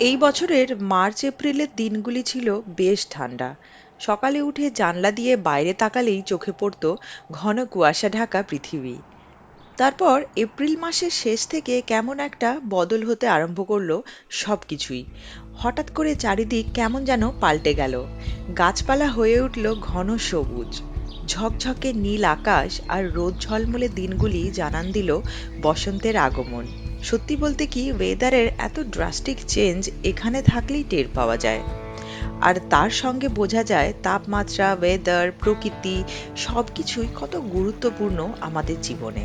এই বছরের মার্চ এপ্রিলের দিনগুলি ছিল বেশ ঠান্ডা। সকালে উঠে জানলা দিয়ে বাইরে তাকালেই চোখে পড়তো ঘন কুয়াশা ঢাকা পৃথিবী। তারপর এপ্রিল মাসের শেষ থেকে কেমন একটা বদল হতে আরম্ভ করল সব কিছুই হঠাৎ করে চারিদিক কেমন যেন পাল্টে গেল। গাছপালা হয়ে উঠল ঘন সবুজ। ঝকঝকে নীল আকাশ আর রোদ ঝলমলে দিনগুলি জানান দিল বসন্তের আগমন। সত্যি বলতে কি ওয়েদারের এত ড্রাস্টিক চেঞ্জ এখানে থাকলেই টের পাওয়া যায়। আর তার সঙ্গে বোঝা যায়, তাপমাত্রা ওয়েদার প্রকৃতি সবকিছুই কত গুরুত্বপূর্ণ আমাদের জীবনে।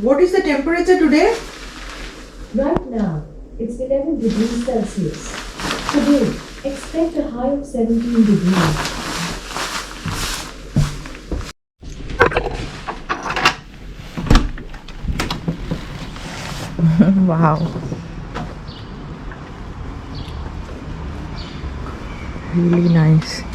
What is the temperature today? Right now, it's 11 degrees Celsius. Today, expect a high of 17 degrees. wow. Really nice.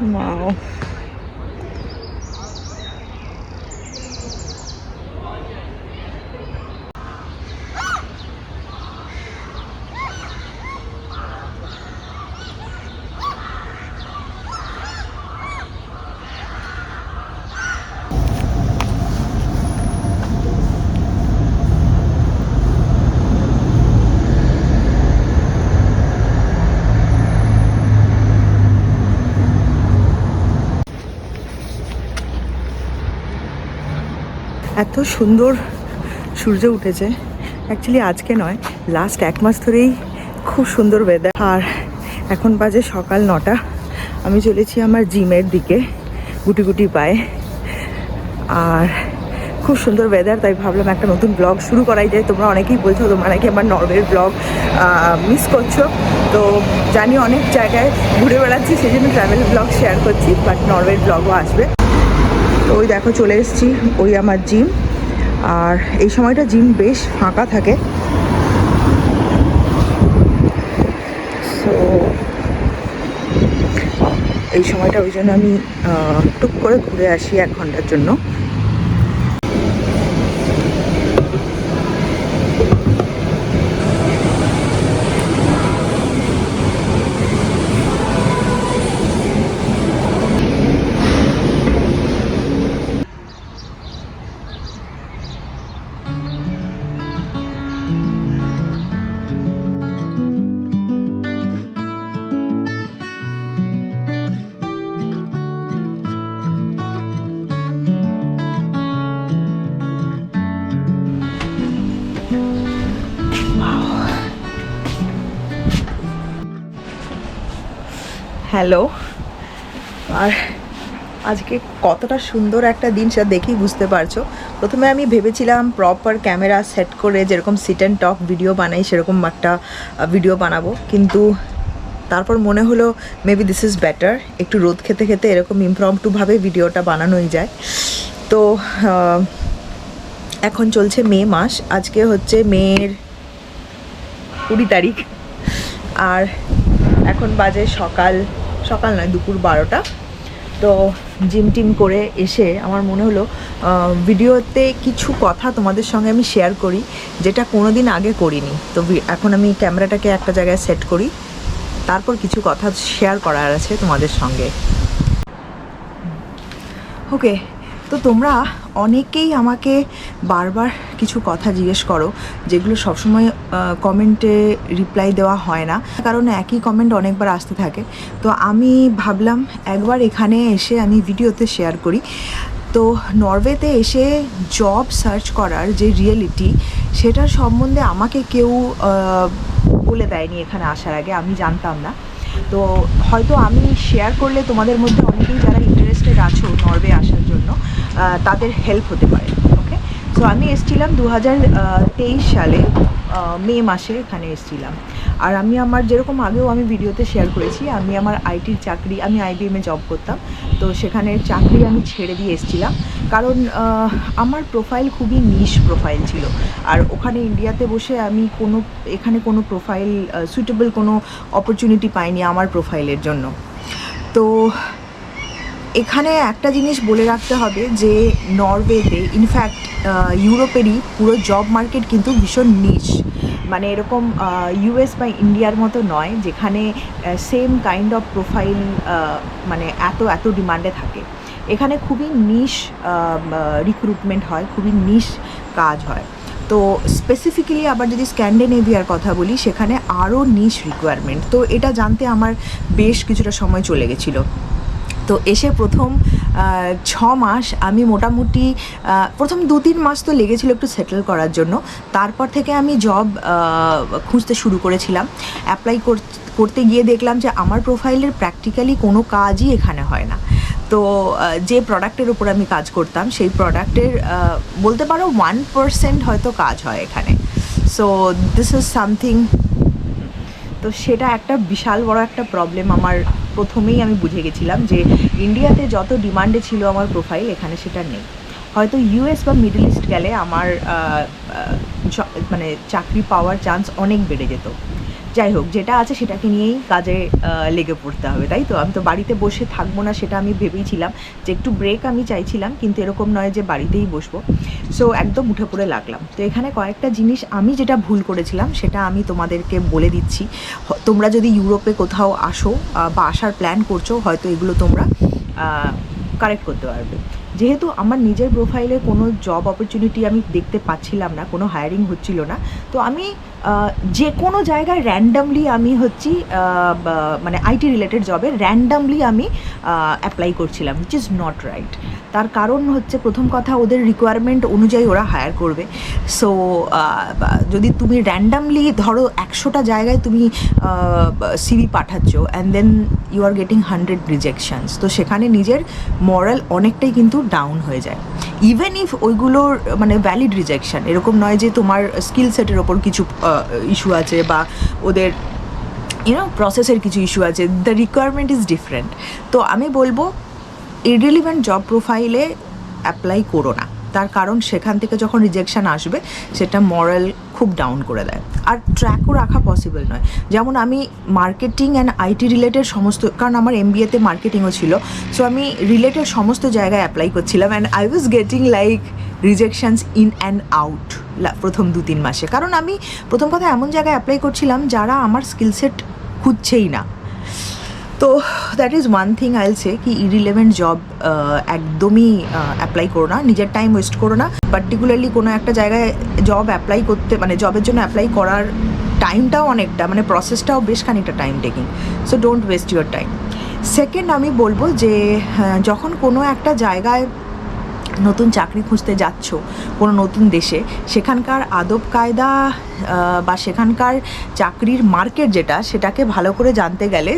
Wow. এত সুন্দর সূর্য উঠেছে। অ্যাকচুয়ালি আজকে নয় লাস্ট এক মাস ধরেই খুব সুন্দর ওয়েদার আর এখন বাজে সকাল নটা। আমি চলেছি আমার জিমের দিকে, গুটি গুটি পায়ে। আর খুব সুন্দর ওয়েদার তাই ভাবলাম একটা নতুন ব্লগ শুরু করাই যায়। তোমরা অনেকেই বলছো, তোমরা নাকি আমার নরওয়ের ব্লগ মিস করছ। তো জানি অনেক জায়গায় ঘুরে বেড়াচ্ছি, সেই জন্য ট্রাভেল ব্লগ শেয়ার করছি বাট নরওয়ের ব্লগও আসবে। ওই দেখো চলে এসেছি, ওই আমার জিম আর এই সময়টা জিম বেশ ফাঁকা থাকে। সো এই সময়টা ওই জন্য আমি টুক করে ঘুরে আসি এক ঘণ্টার জন্য। হ্যালো। আর আজকে কতটা সুন্দর একটা দিন সেটা দেখেই বুঝতে পারছ। প্রথমে আমি ভেবেছিলাম প্রপার ক্যামেরা সেট করে যেরকম সিট অ্যান্ড টক ভিডিও বানাই, সেরকম একটা ভিডিও বানাবো। কিন্তু তারপর মনে হলো মেবি দিস ইজ বেটার একটু রোদ খেতে খেতে এরকম ইমপ্রমটুভাবে ভিডিওটা বানানোই যায়। তো এখন চলছে মে মাস। আজকে হচ্ছে মেয়ের কুড়ি তারিখ। আর এখন বাজে সকাল সকাল নয়, দুপুর বারোটা। তো জিম টিম করে এসে আমার মনে হলো ভিডিওতে কিছু কথা তোমাদের সঙ্গে আমি শেয়ার করি, যেটা কোনো দিন আগে করিনি। তো এখন আমি ক্যামেরাটাকে একটা জায়গায় সেট করি, তারপর কিছু কথা শেয়ার করার আছে তোমাদের সঙ্গে। ওকে তো তোমরা অনেকেই আমাকে বারবার কিছু কথা জিজ্ঞেস করো, যেগুলো সবসময় কমেন্টে রিপ্লাই দেওয়া হয় না। কারণ একই কমেন্ট অনেকবার আসতে থাকে। তো আমি ভাবলাম একবার এখানে এসে আমি ভিডিওতে শেয়ার করি। তো নরওয়েতে এসে জব সার্চ করার যে রিয়েলিটি সেটার সম্বন্ধে আমাকে কেউ বলে দেয়নি এখানে আসার আগে, আমি জানতাম না। তো হয়তো আমি শেয়ার করলে তোমাদের মধ্যে অনেকেই যারা ইন্টারেস্টেড আছো নরওয়ে আসার জন্য তাদের হেল্প হতে পারে ওকে সো আমি এসেছিলাম দু হাজার তেইশ সালে মে মাসে এখানে এসেছিলাম। আর আমি আমার যেরকম আগেও আমি ভিডিওতে শেয়ার করেছি, আমি আমার আইটির চাকরি, আমি আইবিএমে জব করতাম। তো সেখানে চাকরি আমি ছেড়ে দিয়ে এসেছিলাম। কারণ আমার প্রোফাইল খুবই নিশ প্রোফাইল ছিল। আর ওখানে ইন্ডিয়াতে বসে আমি কোনো, এখানে কোনো প্রোফাইল সুইটেবল কোনো অপরচুনিটি পাইনি আমার প্রোফাইলের জন্য। তো এখানে একটা জিনিস বলে রাখতে হবে যে নরওয়েতে ইনফ্যাক্ট ইউরোপেরই পুরো জব মার্কেট কিন্তু ভীষণ নিচ মানে এরকম ইউএস বা ইন্ডিয়ার মতো নয়, যেখানে সেম কাইন্ড অফ প্রোফাইল মানে এত এত ডিমান্ডে থাকে। এখানে খুবই নিশ রিক্রুটমেন্ট হয়, খুবই নিশ কাজ হয়। তো স্পেসিফিক্যালি আবার যদি স্ক্যান্ডিনেভিয়ার কথা বলি, সেখানে আরও নিশ রিকোয়ারমেন্ট তো এটা জানতে আমার বেশ কিছুটা সময় চলে গেছিল। তো এসে প্রথম ছ মাস আমি মোটামুটি প্রথম দু তিন মাস তো লেগেছিল একটু সেটেল করার জন্য। তারপর থেকে আমি জব খুঁজতে শুরু করেছিলাম। অ্যাপ্লাই করতে গিয়ে দেখলাম যে আমার প্রোফাইলের প্র্যাকটিক্যালি কোনো কাজই এখানে হয় না। তো যে প্রোডাক্টের উপর আমি কাজ করতাম, সেই প্রোডাক্টের বলতে পারো ওয়ান পার্সেন্ট হয়তো কাজ হয় এখানে। সো দিস ইজ সামথিং তো সেটা একটা বিশাল বড় একটা প্রবলেম আমার প্রথমেই আমি বুঝে গেছিলাম যে ইন্ডিয়াতে যত ডিমান্ডে ছিল আমার প্রোফাইল এখানে সেটা নেই। হয়তো ইউএস বা মিডল ইস্ট গেলে আমার মানে চাকরি পাওয়ার চান্স অনেক বেড়ে যেত। যাই হোক, যেটা আছে সেটাকে নিয়েই কাজে লেগে পড়তে হবে, তাই তো? আমি তো বাড়িতে বসে থাকব না, সেটা আমি ভেবেইছিলাম যে একটু ব্রেক আমি চাইছিলাম, কিন্তু এরকম নয় যে বাড়িতেই বসবো। সো একদম উঠে পড়ে লাগলাম। তো এখানে কয়েকটা জিনিস আমি যেটা ভুল করেছিলাম, সেটা আমি তোমাদেরকে বলে দিচ্ছি। তোমরা যদি ইউরোপে কোথাও আসো বা আসার প্ল্যান করছ, হয়তো এগুলো তোমরা কারেক্ট করতে পারবে। যেহেতু আমার নিজের প্রোফাইলে কোনো জব অপরচুনিটি আমি দেখতে পাচ্ছিলাম না, কোনো হায়ারিং হচ্ছিল না, তো আমি যে কোনো জায়গায় র্যান্ডামলি আমি হচ্ছি মানে আইটি রিলেটেড জবে র্যান্ডামলি আমি অ্যাপ্লাই করছিলাম উইচ ইজ নট রাইট তার কারণ হচ্ছে প্রথম কথা, ওদের রিকোয়ারমেন্ট অনুযায়ী ওরা হায়ার করবে। সো যদি তুমি র্যান্ডামলি ধরো একশোটা জায়গায় তুমি CV পাঠাচ্ছ and then you are getting hundred rejections তো সেখানে নিজের মরাল অনেকটাই কিন্তু ডাউন হয়ে যায়। ইভেন ইফ ওইগুলোর মানে ভ্যালিড রিজেকশান এরকম নয় যে তোমার স্কিল সেটের ওপর কিছু ইস্যু আছে বা ওদের ইউনো প্রসেসের কিছু ইস্যু আছে দ্য রিকোয়ারমেন্ট ইজ ডিফারেন্ট তো আমি বলব ইরিলিভেন্ট জব প্রোফাইলে অ্যাপ্লাই করো না। তার কারণ সেখান থেকে যখন রিজেকশান আসবে, সেটা মরাল খুব ডাউন করে দেয়। আর ট্র্যাকও রাখা পসিবল নয়। যেমন আমি মার্কেটিং অ্যান্ড আইটি রিলেটেড সমস্ত, কারণ আমার এমবিএতে মার্কেটিংও ছিল সো আমি রিলেটেড সমস্ত জায়গায় অ্যাপ্লাই করছিলাম and I was getting like rejections in and out প্রথম দু তিন মাসে। কারণ আমি প্রথম কথা এমন জায়গায় অ্যাপ্লাই করছিলাম যারা আমার স্কিল সেট খুঁজছেই না। তো দ্যাট ইজ ওয়ান থিং আইল সে কি ইরিলেভেন্ট জব একদমই অ্যাপ্লাই করো না, নিজের টাইম ওয়েস্ট করো না। পার্টিকুলারলি কোনো একটা জায়গায় জব অ্যাপ্লাই করতে মানে জবের জন্য অ্যাপ্লাই করার টাইমটাও অনেকটা মানে প্রসেসটাও বেশ খানিকটা time taking so don't waste your time second আমি বলব যে যখন কোনো একটা জায়গায় নতুন চাকরি খুঁজতে যাচ্ছ কোনো নতুন দেশে, সেখানকার আদব কায়দা বা সেখানকার চাকরির মার্কেট যেটা, সেটাকে ভালো করে জানতে গেলে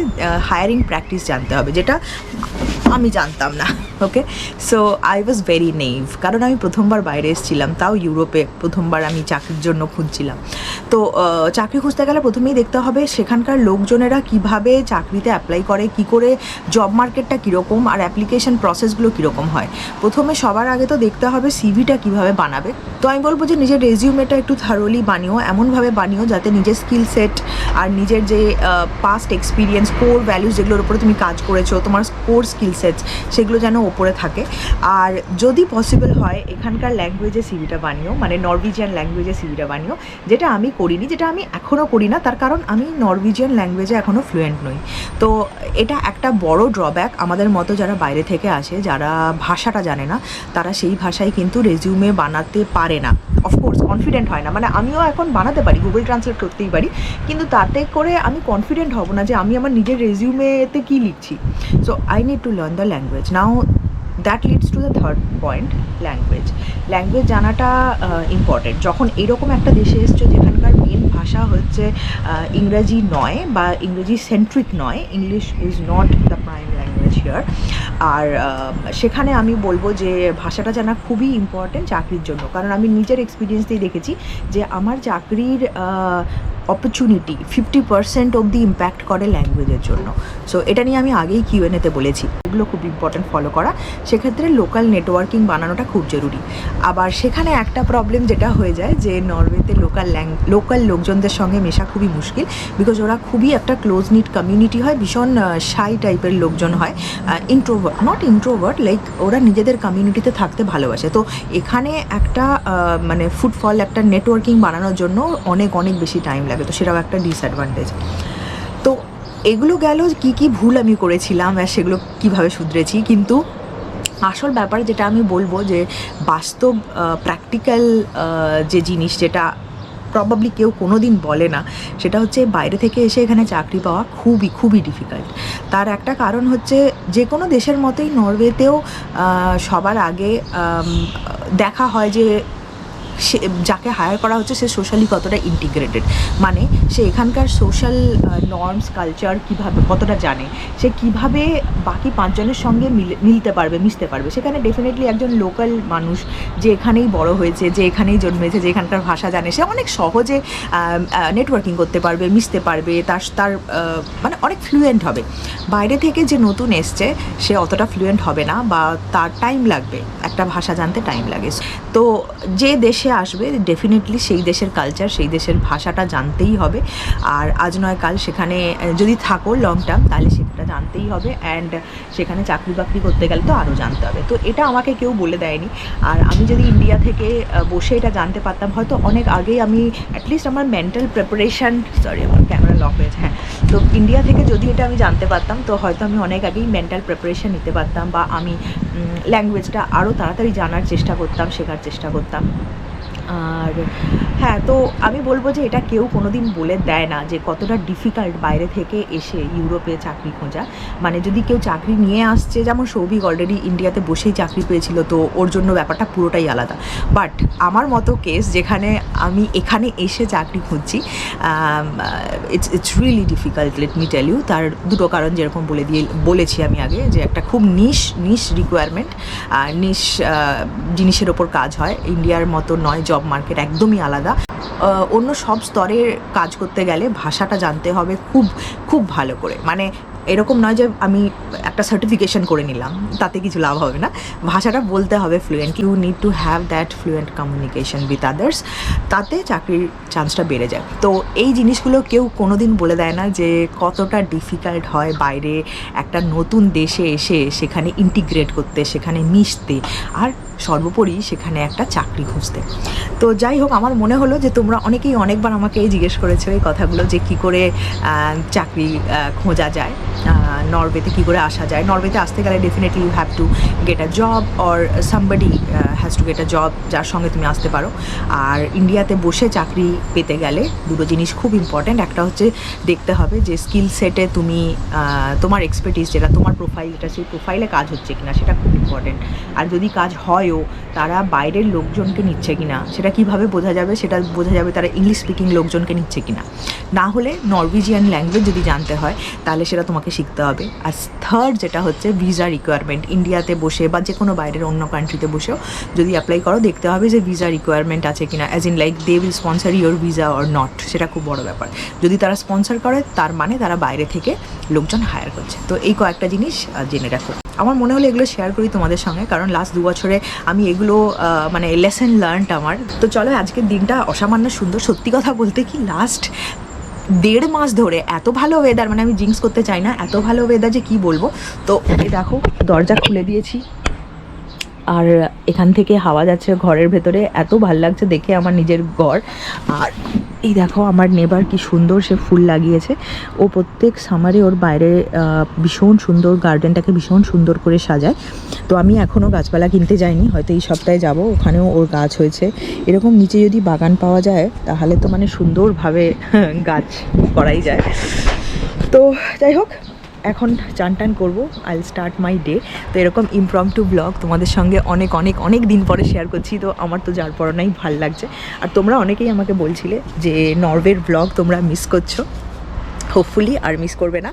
হায়ারিং প্র্যাকটিস জানতে হবে, যেটা আমি জানতাম না okay so I was very naive কারণ আমি প্রথমবার বাইরে এসেছিলাম, তাও ইউরোপে প্রথমবার আমি চাকরির জন্য খুঁজছিলাম। তো চাকরি খুঁজতে গেলে প্রথমেই দেখতে হবে সেখানকার লোকজনেরা কীভাবে চাকরিতে অ্যাপ্লাই করে, কি করে জব মার্কেটটা কীরকম, আর অ্যাপ্লিকেশন প্রসেসগুলো কীরকম হয়। প্রথমে সবার আগে তো দেখতে হবে সিভিটা কীভাবে বানাবে। তো আমি বলব যে নিজের রেজিউমেটা একটু থারোলি বানিও, এমনভাবে বানিও যাতে নিজের স্কিল সেট আর নিজের যে পাস্ট এক্সপিরিয়েন্স কোর ভ্যালুস যেগুলোর উপরে তুমি কাজ করেছ, তোমার কোর স্কিল সেটস সেগুলো যেন ওপরে থাকে। আর যদি পসিবল হয়, এখানকার ল্যাঙ্গুয়েজে সিভিটা বানিও মানে নরওয়েজিয়ান ল্যাঙ্গুয়েজে সিভিটা বানিও, যেটা আমি করিনি, যেটা আমি এখনও করি না, তার কারণ আমি নরওয়েজিয়ান ল্যাঙ্গুয়েজে এখনও ফ্লুয়েন্ট নই। তো এটা একটা বড় ড্রব্যাক আমাদের মতো যারা বাইরে থেকে আসে, যারা ভাষাটা জানে না, তারা সেই ভাষায় কিন্তু রেজিউমে বানাতে পারে না। অফকোর্স কনফিডেন্ট হয় না মানে আমিও এখন বানাতে পারি গুগল ট্রান্সলেট করতেই পারি, কিন্তু তাতে করে আমি কনফিডেন্ট হব না যে আমি আমার নিজের রেজিউমেতে কী লিখছি। So I need to learn the language now that leads to the third point language language জানাটা ইম্পর্টেন্ট যখন এরকম একটা দেশে এসছো যেখানকার মেন ভাষা হচ্ছে আহ, ইংরেজি নয় বা ইংরেজি সেন্ট্রিক নয় English is not the prime language here আর আহ, সেখানে আমি বলব যে ভাষাটা জানা খুবই ইম্পর্টেন্ট চাকরির জন্য। কারণ আমি নিজের এক্সপিরিয়েন্স দিয়ে দেখেছি যে আমার চাকরির অপরচুনিটি ফিফটি পার্সেন্ট অবধি ইম্প্যাক্ট করে ল্যাঙ্গুয়েজের জন্য। সো এটা নিয়ে আমি আগেই কিউএনএতে বলেছি। এগুলো খুব ইম্পর্টেন্ট ফলো করা। সেক্ষেত্রে লোকাল নেটওয়ার্কিং বানানোটা খুব জরুরি। আবার সেখানে একটা প্রবলেম যেটা হয়ে যায় যে, নরওয়েতে লোকাল ল্যাং লোকাল লোকজনদের সঙ্গে মেশা খুবই মুশকিল। বিকজ ওরা খুবই একটা ক্লোজ নিট কমিউনিটি হয়, ভীষণ শাই টাইপের লোকজন হয়। ইন্ট্রোভার্ট নট ইন্ট্রোভার্ট লাইক ওরা নিজেদের কমিউনিটিতে থাকতে ভালোবাসে। তো এখানে একটা মানে ফুটফল একটা নেটওয়ার্কিং বানানোর জন্য অনেক অনেক বেশি টাইম লাগে, তো সেটাও একটা ডিসঅ্যাডভান্টেজ তো এগুলো গেল কি কি ভুল আমি করেছিলাম আর সেগুলো কীভাবে শুধরেছি, কিন্তু আসল ব্যাপার যেটা আমি বলব যে বাস্তব প্র্যাকটিক্যাল যে জিনিস যেটা প্রবাবলি কেউ কোনো দিন বলে না, সেটা হচ্ছে বাইরে থেকে এসে এখানে চাকরি পাওয়া খুবই খুবই ডিফিকাল্ট তার একটা কারণ হচ্ছে যে কোনো দেশের মতোই নরওয়েতেও সবার আগে দেখা হয় যে সে, যাকে হায়ার করা হচ্ছে সে সোশ্যালি কতটা ইন্টিগ্রেটেড মানে সে এখানকার সোশ্যাল নর্মস কালচার কীভাবে, কতটা জানে? সে কীভাবে বাকি পাঁচজনের সঙ্গে মিলে, মিলতে পারবে, মিশতে পারবে? সেখানে ডেফিনেটলি একজন লোকাল মানুষ যে এখানেই বড় হয়েছে, যে এখানেই জন্মেছে, যে এখানকার ভাষা জানে, সে অনেক সহজে নেটওয়ার্কিং করতে পারবে, মিশতে পারবে, তার তার মানে অনেক ফ্লুয়েন্ট হবে। বাইরে থেকে যে নতুন এসছে, সে অতটা ফ্লুয়েন্ট হবে না বা তার টাইম লাগবে। একটা ভাষা জানতে টাইম লাগে। তো যে দেশে আসবে ডেফিনেটলি সেই দেশের কালচার সেই দেশের ভাষাটা জানতেই হবে। আর আজ নয়, কাল সেখানে যদি থাকো লং টার্ম তাহলে সেটা জানতেই হবে। অ্যান্ড সেখানে চাকরি বাকরি করতে গেলে তো আরও জানতে হবে। তো এটা আমাকে কেউ বলে দেয়নি। আর আমি যদি ইন্ডিয়া থেকে বসে এটা জানতে পারতাম, হয়তো অনেক আগেই আমি অ্যাটলিস্ট আমার মেন্টাল প্রিপারেশান সরি আমার ক্যামেরা লক হয়েছে হ্যাঁ। তো ইন্ডিয়া থেকে যদি এটা আমি জানতে পারতাম, তো হয়তো আমি অনেক আগেই মেন্টাল প্রিপারেশান নিতে পারতাম বা আমি ল্যাঙ্গুয়েজটা আরও তাড়াতাড়ি জানার চেষ্টা করতাম, শেখার চেষ্টা করতাম। আর হ্যাঁ তো আমি বলব যে এটা কেউ কোনোদিন বলে দেয় না যে কতটা ডিফিকাল্ট বাইরে থেকে এসে ইউরোপে চাকরি খোঁজা। মানে যদি কেউ চাকরি নিয়ে আসছে, যেমন সৌভিক অলরেডি ইন্ডিয়াতে বসেই চাকরি পেয়েছিল, তো ওর জন্য ব্যাপারটা পুরোটাই আলাদা। বাট আমার মতো কেস যেখানে আমি এখানে এসে চাকরি খুঁজছি it's it's really difficult let me tell you তার দুটো কারণ যেরকম বলে দিয়ে, বলেছি আমি আগে, যে একটা খুব নিশ নিশ রিকোয়ারমেন্ট নিশ জিনিসের ওপর কাজ হয়। ইন্ডিয়ার মতো নয় জব মার্কেট একদমই আলাদা। আহ, অন্য সব স্তরের কাজ করতে গেলে ভাষাটা জানতে হবে খুব খুব ভালো করে। মানে এরকম নয় যে আমি একটা সার্টিফিকেশন করে নিলাম তাতে কিছু লাভ হবে না। ভাষাটা বলতে হবে fluent you need to have that fluent communication with others তাতে চাকরির চান্সটা বেড়ে যায়। তো এই জিনিসগুলো কেউ কোনো দিন বলে দেয় না যে কতটা ডিফিকাল্ট হয় বাইরে একটা নতুন দেশে এসে সেখানে ইন্টিগ্রেট করতে সেখানে মিশতে। আর সর্বোপরি সেখানে একটা চাকরি খুঁজতে। তো যাই হোক, আমার মনে হলো যে তোমরা অনেকেই অনেকবার আমাকে জিজ্ঞেস করেছ এই কথাগুলো যে কি করে চাকরি খোঁজা যায়। নরওয়েতে কী করে আসা যায়। নরওয়েতে আসতে গেলে definitely you have to get a job or somebody has to get a job যার সঙ্গে তুমি আসতে পারো। আর ইন্ডিয়াতে বসে চাকরি পেতে গেলে দুটো জিনিস খুব ইম্পর্ট্যান্ট একটা হচ্ছে দেখতে হবে যে স্কিল সেটে তুমি তোমার এক্সপার্টিস যেটা, তোমার প্রোফাইল যেটা সেই প্রোফাইলে কাজ হচ্ছে কিনা, সেটা খুব ইম্পর্ট্যান্ট আর যদি কাজ হয়ও হয়েও তারা বাইরের লোকজনকে নিচ্ছে কিনা, সেটা কীভাবে বোঝা যাবে, সেটা বোঝা যাবে তারা ইংলিশ স্পিকিং লোকজনকে নিচ্ছে কিনা। না না হলে নরওয়েজিয়ান ল্যাঙ্গুয়েজ যদি জানতে হয়, তাহলে সেটা তোমাকে শিখতে হবে। আর থার্ড যেটা হচ্ছে ভিসা রিকোয়ারমেন্ট ইন্ডিয়াতে বসে বা যে কোনো বাইরের অন্য কান্ট্রিতে বসেও যদি অ্যাপ্লাই করো, দেখতে হবে যে ভিসা রিকোয়ারমেন্ট আছে কি না as in like they will sponsor your visa or not সেটা খুব বড় ব্যাপার। যদি তারা স্পন্সর করে, তার মানে তারা বাইরে থেকে লোকজন হায়ার করছে। তো এই কয়েকটা জিনিস জেনে রাখো। আমার মনে হলো এগুলো শেয়ার করি তোমাদের সঙ্গে, কারণ লাস্ট দু বছরে আমি এগুলো মানে লেসেন লার্নড আমার। তো চলো আজকের দিনটা অসামান্য সুন্দর, সত্যি কথা বলতে কি লাস্ট দেড় মাস ধরে এত ভালো ওয়েদার মানে আমি জিঙ্কস করতে চাই না, এত ভালো ওয়েদার যে কি বলব? তো দেখো, দরজা খুলে দিয়েছি। আর এখান থেকে হাওয়া যাচ্ছে ঘরের ভেতরে। এত ভালো লাগছে দেখে আমার নিজের ঘর। আর এই দেখো আমার নেবার কি সুন্দর সে ফুল লাগিয়েছে। ও প্রত্যেক সামারে ওর বাইরে ভীষণ সুন্দর গার্ডেনটাকে ভীষণ সুন্দর করে সাজায়। তো আমি এখনও গাছপালা কিনতে যাইনি, হয়তো এই সপ্তাহে যাব। ওখানেও ওর গাছ হয়েছে। এরকম নিচে যদি বাগান পাওয়া যায়, তাহলে তো মানে সুন্দরভাবে গাছ করাই যায়। তো যাই হোক এখন চান টান করব আই স্টার্ট মাই ডে তো এরকম ইমপ্রম টু ব্লগ তোমাদের সঙ্গে অনেক অনেক অনেক দিন পরে শেয়ার করছি। তো আমার তো যার পরনাই ভালো লাগছে। আর তোমরা অনেকেই আমাকে বলছিলে যে নরওয়ের ব্লগ তোমরা মিস করছ। হোপফুলি আর মিস করবে না।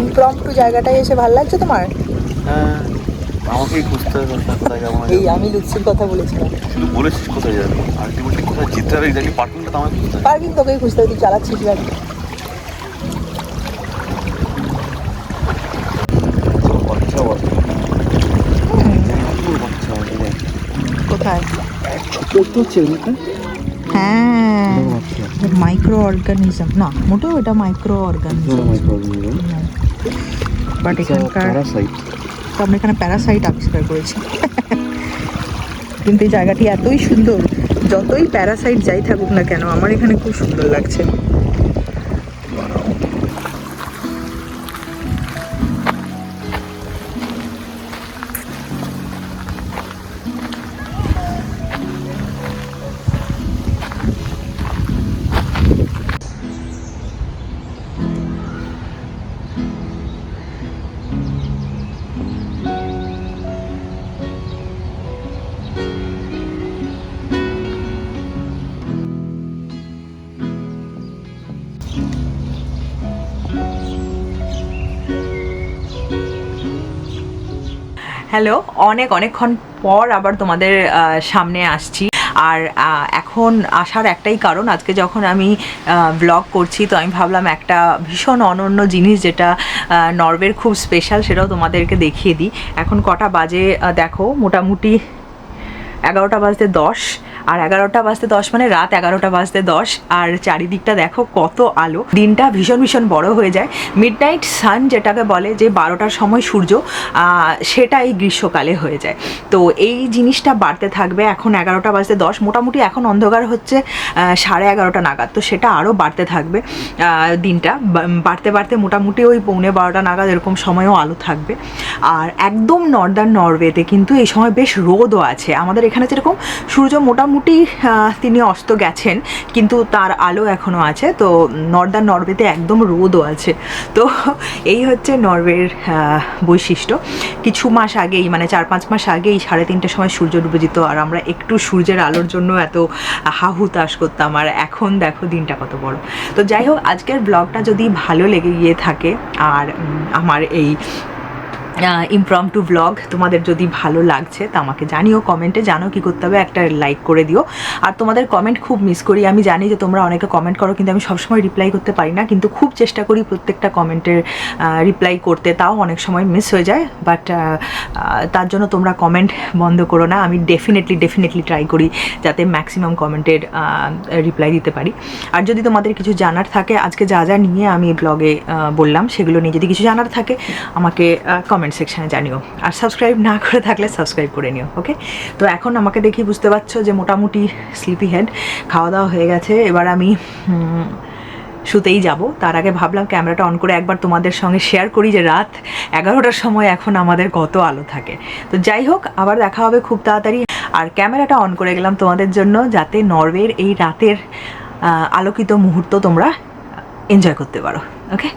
ইমপ্রম টু জায়গাটায় এসে ভালো লাগছে তোমার হ্যাঁ আমাকেই খুঁজতে হবে কোথায় যাব এই আমি লুৎসির কথা বলেছিলাম। বলেছিস কোথায় যাবি আলটিমেটলি কোথায় চিত্রার এক্স্যাক্টলি পার্টনারটা তো আমাকে খুঁজতে হবে। পার্কিং তোকেই খুঁজতে হবে তুই চালাচ্ছিস গাড়ি। কোথায় ছোট হ্যাঁ মাইক্রো অর্গানিজম না মোটেও এটা মাইক্রো অর্গানিজম বাট এখানকার তো আমরা এখানে প্যারাসাইট আবিষ্কার করেছি। কিন্তু এই জায়গাটি এতই সুন্দর যতই প্যারাসাইট যাই থাকুক না কেন আমার এখানে খুব সুন্দর লাগছে। হ্যালো অনেক অনেকক্ষণ পর আবার তোমাদের সামনে আসছি। আর এখন আসার একটাই কারণ, আজকে যখন আমি ব্লগ করছি, তো আমি ভাবলাম একটা ভীষণ অনন্য জিনিস যেটা নর্ভের খুব স্পেশাল সেটাও তোমাদেরকে দেখিয়ে দিই। এখন কটা বাজে দেখো, মোটামুটি এগারোটা বাজতে দশ। আর এগারোটা বাজতে দশ মানে রাত এগারোটা বাজতে দশ। আর চারিদিকটা দেখো কত আলো। দিনটা ভীষণ ভীষণ বড় হয়ে যায়। মিড নাইট সান যেটাকে বলে, যে বারোটার সময় সূর্য সেটা এই গ্রীষ্মকালে হয়ে যায়। তো এই জিনিসটা বাড়তে থাকবে। এখন এগারোটা বাজতে দশ, মোটামুটি এখন অন্ধকার হচ্ছে সাড়ে এগারোটা নাগাদ। তো সেটা আরও বাড়তে থাকবে দিনটা। বাড়তে বাড়তে মোটামুটি ওই পৌনে বারোটা নাগাদ এরকম সময়ও আলো থাকবে। আর একদম নর্দার্ন নরওয়েতে কিন্তু এই সময় বেশ রোদও আছে। আমাদের এখানে যেরকম সূর্য মোটামুটি আহ, তিনি অস্ত গেছেন কিন্তু তার আলো এখনও আছে। তো নর্দার নরওয়েতে একদম রোদও আছে। তো এই হচ্ছে নরওয়ের বৈশিষ্ট্য। কিছু মাস আগেই মানে চার পাঁচ মাস আগেই সাড়ে তিনটের সময় সূর্য ডুবে যেত আর আমরা একটু সূর্যের আলোর জন্য এত হাহুতাশ করতাম আর এখন দেখো দিনটা কত বড়। তো যাই হোক আজকের ব্লগটা যদি ভালো লেগে গিয়ে থাকে আর আমার এই ইমপ্রম টু ব্লগ তোমাদের যদি ভালো লাগছে তা আমাকে জানিও কমেন্টে জানো কি করতে হবে, একটা লাইক করে দিও। আর তোমাদের কমেন্ট খুব মিস করি। আমি জানি যে তোমরা অনেকে কমেন্ট করো, কিন্তু আমি সবসময় রিপ্লাই করতে পারি না, কিন্তু খুব চেষ্টা করি প্রত্যেকটা কমেন্টের রিপ্লাই করতে। তাও অনেক সময় মিস হয়ে যায় বাট তার জন্য তোমরা কমেন্ট বন্ধ করো না। আমি ডেফিনেটলি ডেফিনেটলি ট্রাই করি যাতে ম্যাক্সিমাম কমেন্টের রিপ্লাই দিতে পারি। আর যদি তোমাদের কিছু জানার থাকে, আজকে যা যা নিয়ে আমি ব্লগে বললাম, সেগুলো নিয়ে যদি কিছু জানার থাকে, আমাকে কমেন্ট সেকশানে জানিও। আর সাবস্ক্রাইব না করে থাকলে সাবস্ক্রাইব করে নিও ওকে তো এখন আমাকে দেখি বুঝতে পারছ যে মোটামুটি স্লিপি হেড খাওয়া দাওয়া হয়ে গেছে। এবার আমি শুতেই যাব। তার আগে ভাবলাম ক্যামেরাটা অন করে একবার তোমাদের সঙ্গে শেয়ার করি যে রাত এগারোটার সময় এখন আমাদের কত আলো থাকে। তো যাই হোক, আবার দেখা হবে খুব তাড়াতাড়ি। আর ক্যামেরাটা অন করে গেলাম তোমাদের জন্য যাতে নরওয়ের এই রাতের আলোকিত মুহূর্ত তোমরা এনজয় করতে পারো ওকে